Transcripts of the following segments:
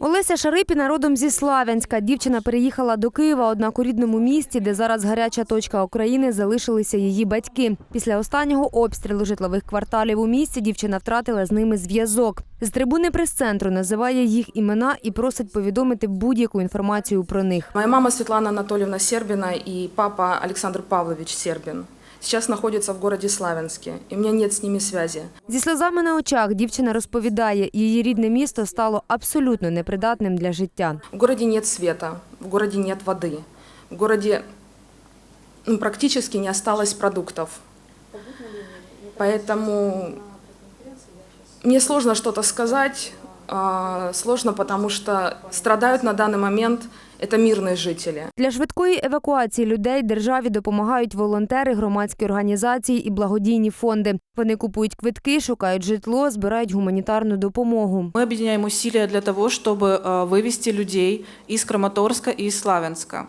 Олеся Шарипіна родом зі Славянська. Дівчина переїхала до Києва, однак у рідному місті, де зараз гаряча точка України, залишилися її батьки. Після останнього обстрілу житлових кварталів у місті дівчина втратила з ними зв'язок. З трибуни прес-центру називає їх імена і просить повідомити будь-яку інформацію про них. Моя мама Светлана Анатольевна Сербина и папа Александр Павлович Сербин сейчас находятся в городе Славянске, и у меня нет с ними связи. Зі сльозами на очах дівчина розповідає, її рідне місто стало абсолютно непридатним для життя. В городе нет света, в городе нет воды, в городе ну, практически не осталось продуктов. Поэтому мне сложно что-то сказать, сложно, потому что страдают на данный момент это мирные жители. Для швидкої евакуації людей державі допомагають волонтери, громадські організації і благодійні фонди. Вони купують квитки, шукають житло, збирають гуманітарну допомогу. Мы объединяем усилия для того, чтобы э, вывести людей из Краматорска и из Славянска. А,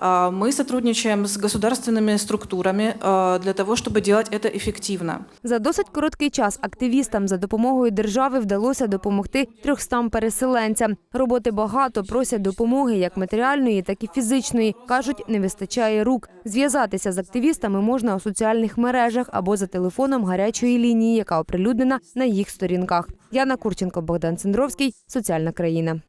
Мы сотрудничаем с государственными структурами э, для того, чтобы делать это эффективно. За досить короткий час активістам за допомогою держави вдалося допомогти 300 переселенцям. Роботи багато, просять допомоги як матеріальної, так і фізичної. Кажуть, не вистачає рук. Зв'язатися з активістами можна у соціальних мережах або за телефоном гарячої лінії, яка оприлюднена на їх сторінках. Яна Курченко, Богдан Цендровський, Соціальна країна.